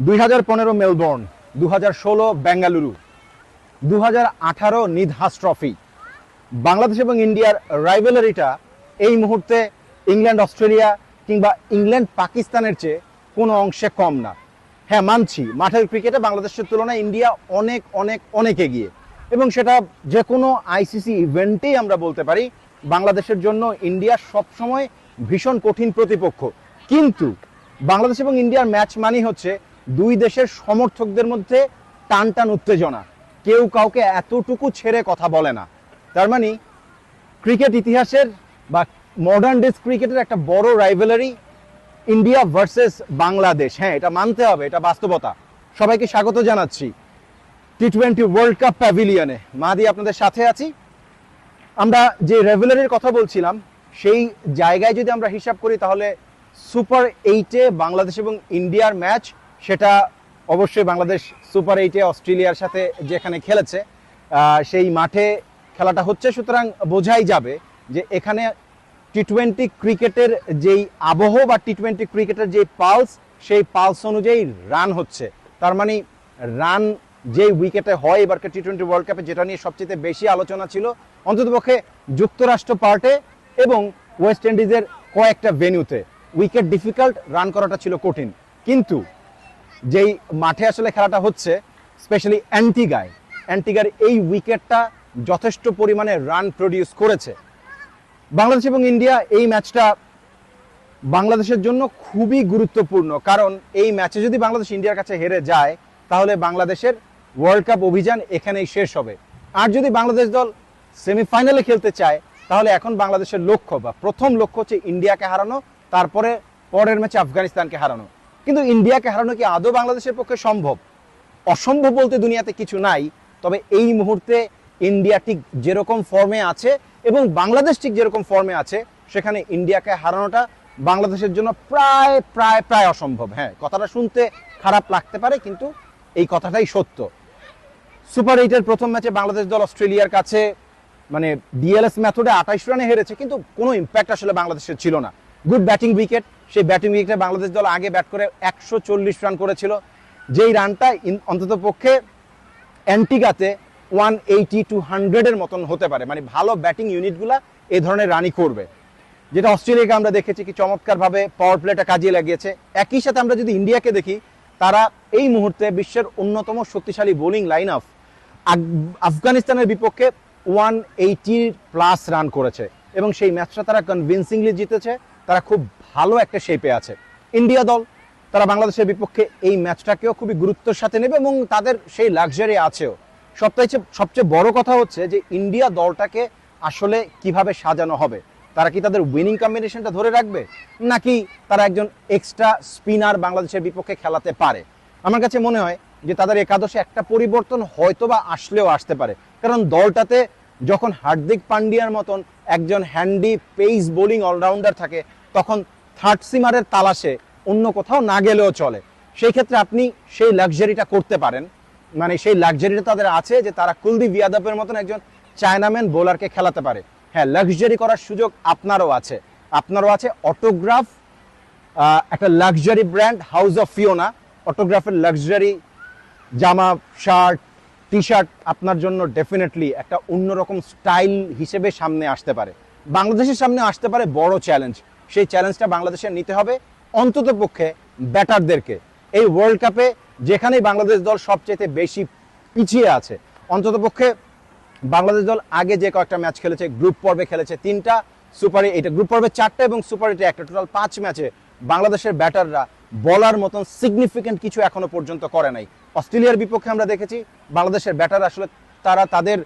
দুই হাজার পনেরো মেলবোর্ন দু হাজার ষোলো বেঙ্গালুরু দু হাজার আঠারো নিদহাস ট্রফি। বাংলাদেশ এবং ইন্ডিয়ার রাইভেলারিটা এই মুহূর্তে ইংল্যান্ড, অস্ট্রেলিয়া কিংবা ইংল্যান্ড, পাকিস্তানের চেয়ে কোনো অংশে কম না। হ্যাঁ মানছি, মাঠের ক্রিকেটে বাংলাদেশের তুলনায় ইন্ডিয়া অনেক অনেক অনেক এগিয়ে। এবং সেটা যে কোনো আইসিসি ইভেন্টেই আমরা বলতে পারি, বাংলাদেশের জন্য ইন্ডিয়া সবসময় ভীষণ কঠিন প্রতিপক্ষ। কিন্তু বাংলাদেশ এবং ইন্ডিয়ার ম্যাচ মানি হচ্ছে দুই দেশের সমর্থকদের মধ্যে টান টান উত্তেজনা। কেউ কাউকে এতটুকু ছেড়ে কথা বলে না। তার মানে ক্রিকেট ইতিহাসের বা মডার্ন ডেজ ক্রিকেটের একটা বড় রাইভেলারি ইন্ডিয়া ভার্সেস বাংলাদেশ। হ্যাঁ এটা মানতে হবে, এটা বাস্তবতা। সবাইকে স্বাগত জানাচ্ছি টি টোয়েন্টি ওয়ার্ল্ড কাপ প্যাভিলিয়নে মাদি, আপনাদের সাথে আছি। আমরা যে রেভেলারির কথা বলছিলাম, সেই জায়গায় যদি আমরা হিসাব করি, তাহলে সুপার এইটে বাংলাদেশ এবং ইন্ডিয়ার ম্যাচ সেটা অবশ্যই বাংলাদেশ সুপার এইটে অস্ট্রেলিয়ার সাথে যেখানে খেলেছে সেই মাঠে খেলাটা হচ্ছে। সুতরাং বোঝাই যাবে যে এখানে টি টোয়েন্টি ক্রিকেটের যেই আবহ বা টি টোয়েন্টি ক্রিকেটের যেই পালস, সেই পালস অনুযায়ী রান হচ্ছে। তার মানে রান যে উইকেটে হয় এবারকার টি টোয়েন্টি ওয়ার্ল্ড কাপে যেটা নিয়ে সবচেয়ে বেশি আলোচনা ছিল, অন্ততপক্ষে যুক্তরাষ্ট্র পার্টে এবং ওয়েস্ট ইন্ডিজের কয়েকটা ভেন্যুতে উইকেট ডিফিকাল্ট রান করাটা ছিল কঠিন। কিন্তু যেই মাঠে আসলে খেলাটা হচ্ছে স্পেশালি অ্যান্টিগায় অ্যান্টিগার এই উইকেটটা যথেষ্ট পরিমাণে রান প্রডিউস করেছে। বাংলাদেশ এবং ইন্ডিয়া এই ম্যাচটা বাংলাদেশের জন্য খুবই গুরুত্বপূর্ণ। কারণ এই ম্যাচে যদি বাংলাদেশ ইন্ডিয়ার কাছে হেরে যায়, তাহলে বাংলাদেশের ওয়ার্ল্ড কাপ অভিযান এখানেই শেষ হবে। আর যদি বাংলাদেশ দল সেমিফাইনালে খেলতে চায়, তাহলে এখন বাংলাদেশের লক্ষ্য বা প্রথম লক্ষ্য হচ্ছে ইন্ডিয়াকে হারানো, তারপরে পরের ম্যাচে আফগানিস্তানকে হারানো। কিন্তু ইন্ডিয়াকে হারানো কি আদৌ বাংলাদেশের পক্ষে সম্ভব? অসম্ভব বলতে দুনিয়াতে কিছু নাই, তবে এই মুহূর্তে ইন্ডিয়া ঠিক যেরকম ফর্মে আছে এবং বাংলাদেশ ঠিক যেরকম ফর্মে আছে, সেখানে ইন্ডিয়াকে হারানোটা বাংলাদেশের জন্য প্রায় প্রায় প্রায় অসম্ভব। হ্যাঁ কথাটা শুনতে খারাপ লাগতে পারে, কিন্তু এই কথাটাই সত্য। সুপার এইটের প্রথম ম্যাচে বাংলাদেশ দল অস্ট্রেলিয়ার কাছে মানে ডিএলএস মেথডে আঠাইশ রানে হেরেছে, কিন্তু কোনো ইম্প্যাক্ট আসলে বাংলাদেশের ছিল না। গুড ব্যাটিং উইকেট সেই ব্যাটিং উইকেটে বাংলাদেশ দল আগে ব্যাট করে একশো চল্লিশ রান করেছিল। যেই রানটা অন্তত পক্ষে অ্যান্টিগাতে ওয়ান এইটি টু হান্ড্রেডের মতন হতে পারে। মানে ভালো ব্যাটিং ইউনিটগুলা এই ধরনের রানই করবে। যেটা অস্ট্রেলিয়াকে আমরা দেখেছি কি চমৎকারভাবে পাওয়ার প্লেটা কাজে লাগিয়েছে। একই সাথে আমরা যদি ইন্ডিয়াকে দেখি, তারা এই মুহূর্তে বিশ্বের অন্যতম শক্তিশালী বোলিং লাইন অফ আফগানিস্তানের বিপক্ষে ওয়ান এইটির প্লাস রান করেছে। এবং সেই ম্যাচটা তারা কনভিনসিংলি জিতেছে। তারা খুব ভালো একটা শেপে আছে। ইন্ডিয়া দল, তারা বাংলাদেশের বিপক্ষে এই ম্যাচটাকেও খুবই গুরুত্বের সাথে নেবে এবং তাদের সেই লাক্সারি আছেও। সবচেয়ে সবচেয়ে বড় কথা হচ্ছে যে ইন্ডিয়া দলটাকে আসলে কীভাবে সাজানো হবে? তারা কি তাদের উইনিং কম্বিনেশনটা ধরে রাখবে? নাকি তারা একজন এক্সট্রা স্পিনার বাংলাদেশের বিপক্ষে খেলাতে পারে? আমার কাছে মনে হয় যে তাদের একাদশে একটা পরিবর্তন হয়তো বা আসলেও আসতে পারে। কারণ দলটাতে যখন হার্দিক পান্ডিয়ার মতন একজন হ্যান্ডি পেস বোলিং অলরাউন্ডার থাকে, তখন থার্ড সিমারের তালাশে অন্য কোথাও না গেলেও চলে। সেই ক্ষেত্রে আপনি সেই লাক্সারিটা করতে পারেন। মানে সেই লাক্সারিটা তাদের আছে যে তারা কুলদীপ ইয়াদবের মতন একজন চায়নাম্যান বোলারকে খেলাতে পারে। হ্যাঁ লাক্সারি করার সুযোগ আপনারও আছে। আপনারও আছে অটোগ্রাফ একটা luxury brand, house of Fiona. অটোগ্রাফের luxury, জামা, শার্ট টি শার্ট আপনার জন্য ডেফিনেটলি একটা অন্যরকম স্টাইল হিসেবে সামনে আসতে পারে। বাংলাদেশের সামনে আসতে পারে বড় চ্যালেঞ্জ সেই চ্যালেঞ্জটা বাংলাদেশের নিতে হবে অন্তত পক্ষে ব্যাটারদেরকে এই ওয়ার্ল্ড কাপে যেখানেই বাংলাদেশ দল সবচেয়ে বেশি পিছিয়ে আছে, অন্তত পক্ষে বাংলাদেশ দল আগে যে কয়েকটা ম্যাচ খেলেছে গ্রুপ পর্বে খেলেছে তিনটা সুপারে এটা গ্রুপ পর্বে চারটা এবং সুপার এইটে একটা টোটাল পাঁচ ম্যাচে বাংলাদেশের ব্যাটাররা বলার মতন সিগনিফিকেন্ট কিছু এখনও পর্যন্ত করে নাই। অস্ট্রেলিয়ার বিপক্ষে আমরা দেখেছি, বাংলাদেশের ব্যাটার আসলে তারা তাদের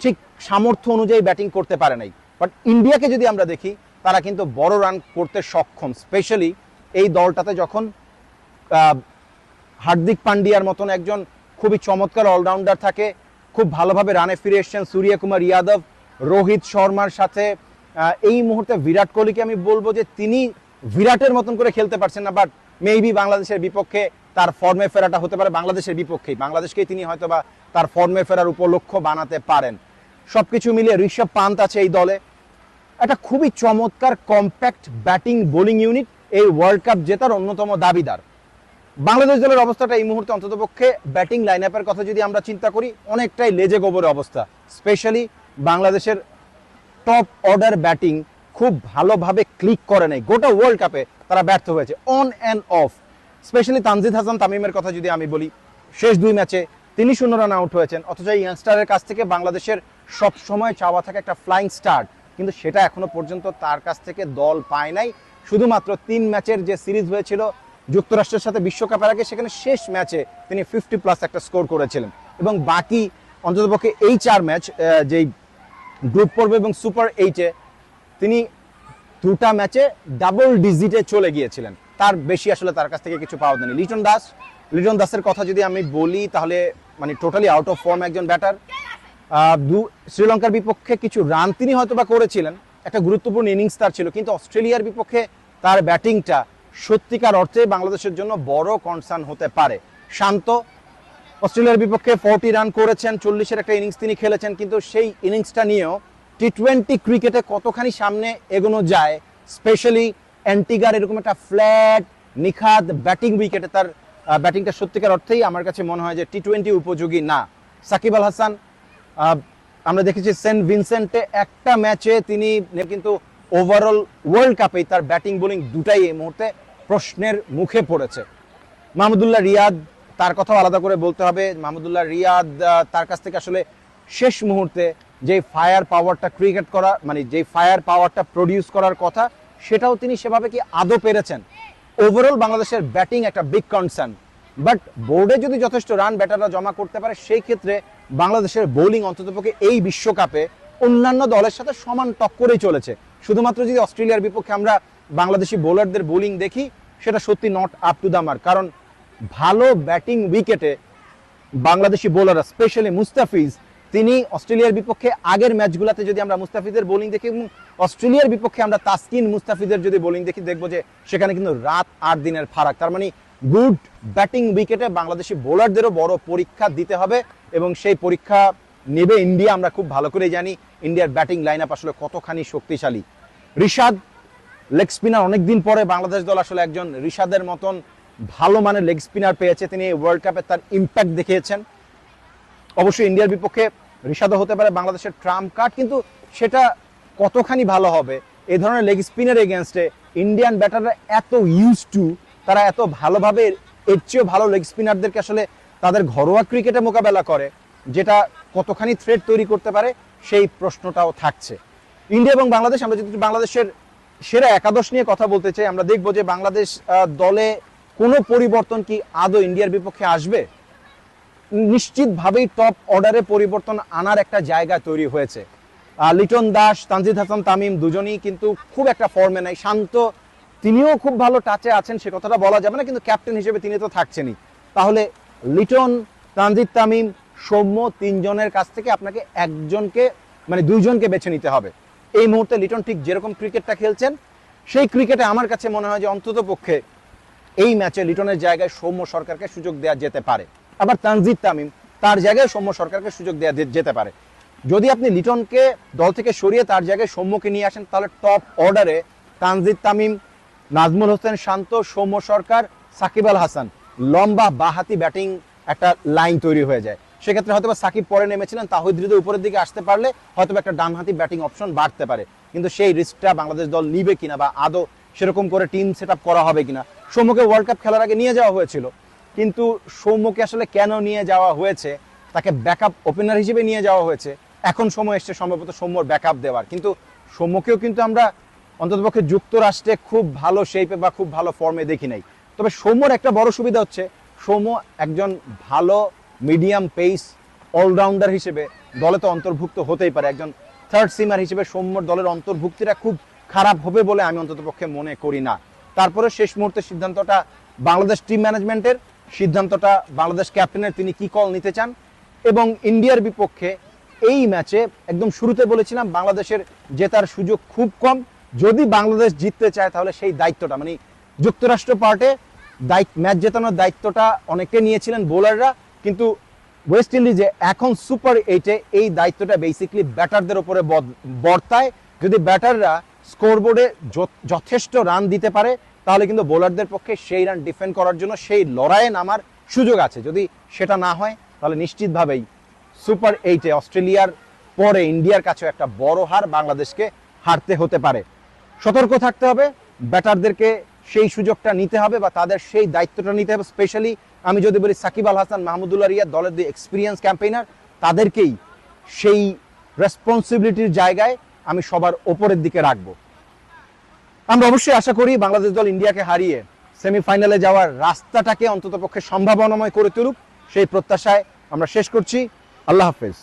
ঠিক সামর্থ্য অনুযায়ী ব্যাটিং করতে পারে নাই। বাট ইন্ডিয়াকে যদি আমরা দেখি, তারা কিন্তু বড় রান করতে সক্ষম স্পেশালি এই দলটাতে যখন হার্দিক পান্ডিয়ার মতন একজন খুবই চমৎকার অলরাউন্ডার থাকে, খুব ভালোভাবে রানে ফিরে এসছেন সূর্যকুমার ইয়াদব, রোহিত শর্মার সাথে এই মুহূর্তে বিরাট কোহলিকে আমি বলব যে তিনি বিরাটের মতন করে খেলতে পারছেন না বাট মেবি বাংলাদেশের বিপক্ষে তার ফর্মে ফেরাটা হতে পারে, বাংলাদেশের বিপক্ষেই। বাংলাদেশকেই তিনি হয়তো বা তার ফর্মে ফেরার উপলক্ষ বানাতে পারেন। সব কিছু মিলিয়ে ঋষভ পান্ত আছে এই দলে। একটা খুবই চমৎকার কম্প্যাক্ট ব্যাটিং বোলিং ইউনিট এই ওয়ার্ল্ড কাপ জেতার অন্যতম দাবিদার। বাংলাদেশ দলের অবস্থাটা এই মুহূর্তে অন্ততপক্ষে ব্যাটিং লাইন আপের কথা যদি আমরা চিন্তা করি, অনেকটাই লেজে গোবরের অবস্থা। স্পেশালি বাংলাদেশের টপ অর্ডার ব্যাটিং খুব ভালোভাবে ক্লিক করে নাই। গোটা ওয়ার্ল্ড কাপে তারা ব্যর্থ হয়েছে। On and off specially Tanzid Hasan তামিমের কথা যদি আমি বলি, শেষ দুই ম্যাচে তিনি শূন্য রান আউট হয়েছেন। অথচ ইয়াংস্টারের কাছ থেকে বাংলাদেশের সব সময় চাওয়া থাকে একটা ফ্লাইং স্টার্ট কিন্তু সেটা এখনও পর্যন্ত তার কাছ থেকে দল পায় নাই। শুধুমাত্র তিন ম্যাচের যে সিরিজ হয়েছিল যুক্তরাষ্ট্রের সাথে বিশ্বকাপের আগে, সেখানে শেষ ম্যাচে তিনি ফিফটি প্লাস একটা স্কোর করেছিলেন। এবং বাকি অন্ততপক্ষে এই চার ম্যাচ যেই গ্রুপ পর্ব এবং সুপার এইটে তিনি দুটা ম্যাচে ডাবল ডিজিটে চলে গিয়েছিলেন। তার বেশি আসলে তার কাছ থেকে কিছু পাওয়া যায়নি। লিটন দাস, লিটন দাসের কথা যদি আমি বলি, তাহলে মানে টোটালি আউট অফ ফর্ম একজন ব্যাটার দু, শ্রীলঙ্কার বিপক্ষে কিছু রান তিনি হয়তো বা করেছিলেন। একটা গুরুত্বপূর্ণ ইনিংস তার ছিল। কিন্তু অস্ট্রেলিয়ার বিপক্ষে তার ব্যাটিংটা সত্যিকার অর্থে বাংলাদেশের জন্য বড় কনসার্ন হতে পারে। শান্ত, অস্ট্রেলিয়ার বিপক্ষে ফোরটি রান করেছেন, চল্লিশের একটা ইনিংস তিনি খেলেছেন। কিন্তু সেই ইনিংসটা নিয়েও টি টোয়েন্টি ক্রিকেটে কতখানি সামনে এগোনো যায় স্পেশালি অ্যান্টিগার এরকম একটা ফ্ল্যাট নিখাদ ব্যাটিং উইকেটে তার ব্যাটিংটা সত্যিকার অর্থেই আমার কাছে মনে হয় যে টি টোয়েন্টি উপযোগী না। সাকিব আল হাসান আমরা দেখেছি সেন্ট ভিনসেন্টে একটা ম্যাচে তিনি কিন্তু ওভারঅল ওয়ার্ল্ড কাপে তার ব্যাটিং বোলিং দুটাই এই মুহূর্তে প্রশ্নের মুখে পড়েছে। মাহমুদুল্লাহ রিয়াদ, তার কথাও আলাদা করে বলতে হবে। মাহমুদুল্লাহ রিয়াদ তার কাছ থেকে আসলে শেষ মুহূর্তে যে ফায়ার পাওয়ারটা ক্রিকেট করা মানে যে ফায়ার পাওয়ারটা প্রডিউস করার কথা, সেটাও তিনি সেভাবে কি আদৌ পেরেছেন? ওভারঅল বাংলাদেশের ব্যাটিং একটা বিগ কনসার্ন বাট বোর্ডে যদি যথেষ্ট রান ব্যাটাররা জমা করতে পারে, সেই ক্ষেত্রে বাংলাদেশের বোলিং অন্ততপক্ষে এই বিশ্বকাপে অন্যান্য দলের সাথে সমান টক্করেই চলেছে। শুধুমাত্র যদি অস্ট্রেলিয়ার বিপক্ষে আমরা বাংলাদেশি বোলারদের বোলিং দেখি, সেটা সত্যি not up to the mark কারণ ভালো ব্যাটিং উইকেটে বাংলাদেশি বোলাররা স্পেশালি মুস্তাফিজ তিনি অস্ট্রেলিয়ার বিপক্ষে আগের ম্যাচগুলোতে যদি আমরা মুস্তাফিজের বোলিং দেখি এবং অস্ট্রেলিয়ার বিপক্ষে আমরা তাসকিন মুস্তাফিজের যদি বোলিং দেখি, দেখব যে সেখানে কিন্তু রাত আট দিনের ফারাক। তার মানে গুড ব্যাটিং উইকেটে বাংলাদেশি বোলারদেরও বড় পরীক্ষা দিতে হবে এবং সেই পরীক্ষা নেবে ইন্ডিয়া, আমরা খুব ভালো করে জানি। ইন্ডিয়ার ব্যাটিং লাইন আপ আসলে কতখানি শক্তিশালী। রিশাদ লেগ স্পিনার অনেকদিন পরে বাংলাদেশ দল আসলে একজন রিশাদের মতন ভালো মানের লেগ স্পিনার পেয়েছে। তিনি ওয়ার্ল্ড কাপে তার ইম্প্যাক্ট দেখিয়েছেন। অবশ্যই ইন্ডিয়ার বিপক্ষে ঋষাদও হতে পারে বাংলাদেশের ট্রাম্প কার্ড, কিন্তু সেটা কতখানি ভালো হবে? এই ধরনের লেগ স্পিনের এগেনস্টে ইন্ডিয়ান ব্যাটাররা এত ইউজ টু তারা এত ভালোভাবে, এর চেয়েও ভালো লেগ স্পিনারদেরকে আসলে তাদের ঘরোয়া ক্রিকেটে মোকাবেলা করে, যেটা কতখানি থ্রেড তৈরি করতে পারে, সেই প্রশ্নটাও থাকছে। ইন্ডিয়া এবং বাংলাদেশ, আমরা যদি বাংলাদেশের সেরা একাদশ নিয়ে কথা বলতে চাই, আমরা দেখব যে বাংলাদেশ দলে কোনো পরিবর্তন কি আদৌ ইন্ডিয়ার বিপক্ষে আসবে? নিশ্চিতভাবেই টপ অর্ডারে পরিবর্তন আনার একটা জায়গা তৈরি হয়েছে। লিটন দাস, তানজিদ হাসান, তামিম দুজনেই কিন্তু খুব একটা ফর্মে নাই, শান্ত। তিনিও খুব ভালো টাচে আছেন, সে কথাটা বলা যাবে না, কিন্তু ক্যাপ্টেন হিসেবে তিনি তো থাকছেনই। তাহলে লিটন, তানজিদ, তামিম, সৌম্য তিনজনের কাছ থেকে আপনাকে একজনকে মানে দুইজনকে বেছে নিতে হবে। এই মুহূর্তে লিটন ঠিক যেরকম ক্রিকেটটা খেলছেন, সেই ক্রিকেটে আমার কাছে মনে হয় যে অন্তত পক্ষে এই ম্যাচে লিটনের জায়গায় সৌম্য সরকারকে সুযোগ দেওয়া যেতে পারে। আবার তানজিদ তামিম, তার জায়গায় সৌম্য সরকারকে সুযোগ দেওয়া যেতে পারে। যদি আপনি লিটনকে দল থেকে সরিয়ে তার জায়গায় সৌম্যকে নিয়ে আসেন, তাহলে টপ অর্ডারে তানজিদ তামিম, নাজমুল হোসেন শান্ত, সৌম্য সরকার, সাকিব আল হাসান। লম্বা, বাহাতি ব্যাটিং একটা লাইন তৈরি হয়ে যায়। সেক্ষেত্রে হয়তো সাকিব পরে নেমেছিলেন, তাহিদ উপরের দিকে আসতে পারলে হয়তো একটা ডানহাতি ব্যাটিং অপশন বাড়তে পারে। কিন্তু সেই রিস্কটা বাংলাদেশ দল নিবে কিনা বা আদৌ সেরকম করে টিম সেট করা হবে কিনা, সৌম্যকে ওয়ার্ল্ড কাপ খেলার আগে নিয়ে যাওয়া হয়েছিল। কিন্তু সৌম্যকে আসলে কেন নিয়ে যাওয়া হয়েছে? তাকে ব্যাকআপ ওপেনার হিসেবে নিয়ে যাওয়া হয়েছে। এখন সময় এসছে সম্ভবত সৌম্যর ব্যাকআপ দেওয়ার। কিন্তু সৌম্যকেও কিন্তু আমরা অন্ততপক্ষে যুক্তরাষ্ট্রে খুব ভালো শেপে বা খুব ভালো ফর্মে দেখি নাই। তবে সৌম্যর একটা বড় সুবিধা হচ্ছে, সৌম্য একজন ভালো মিডিয়াম পেস অলরাউন্ডার হিসেবে দলে তো অন্তর্ভুক্ত হতেই পারে। একজন থার্ড সিমার হিসেবে সৌম্যর দলের অন্তর্ভুক্তিটা খুব খারাপ হবে বলে আমি অন্ততপক্ষে মনে করি না। তারপরে শেষ মুহূর্তে সিদ্ধান্তটা বাংলাদেশ টিম ম্যানেজমেন্টের সিদ্ধান্তটা বাংলাদেশ ক্যাপ্টেনের তিনি কি কল নিতে চান? এবং ইন্ডিয়ার বিপক্ষে এই ম্যাচে একদম শুরুতে বলেছিলাম, বাংলাদেশের জেতার সুযোগ খুব কম। যদি বাংলাদেশ জিততে চায়, তাহলে সেই দায়িত্বটা মানে যুক্তরাষ্ট্র পার্টে দায়িত্ব ম্যাচ জেতানোর দায়িত্বটা অনেকে নিয়েছিলেন বোলাররা কিন্তু ওয়েস্ট ইন্ডিজে এখন সুপার এইটে এই দায়িত্বটা বেসিকলি ব্যাটারদের বদ- বর্তায়। যদি ব্যাটাররা স্কোরবোর্ডে যথেষ্ট রান দিতে পারে তাহলে কিন্তু বোলারদের পক্ষে সেই রান ডিফেন্ড করার জন্য সেই লড়াইয়ে নামার সুযোগ আছে। যদি সেটা না হয়, তাহলে নিশ্চিতভাবেই সুপার এইটে অস্ট্রেলিয়ার পরে ইন্ডিয়ার কাছেও একটা বড় হার বাংলাদেশকে হারতে হতে পারে। সতর্ক থাকতে হবে, ব্যাটারদেরকে সেই সুযোগটা নিতে হবে বা তাদের সেই দায়িত্বটা নিতে হবে। স্পেশালি আমি যদি বলি সাকিব আল হাসান মাহমুদুল্লাহ রিয়া দলের যে এক্সপিরিয়েন্স ক্যাম্পেইনার তাদেরকেই সেই রেসপন্সিবিলিটির জায়গায় আমি সবার ওপরের দিকে রাখব। আমরা অবশ্যই আশা করি বাংলাদেশ দল ইন্ডিয়াকে হারিয়ে সেমিফাইনালে যাওয়ার রাস্তাটাকে অন্ততপক্ষে সম্ভাবনাময় করে তুলুক, সেই প্রত্যাশায় আমরা শেষ করছি। আল্লাহ হাফেজ।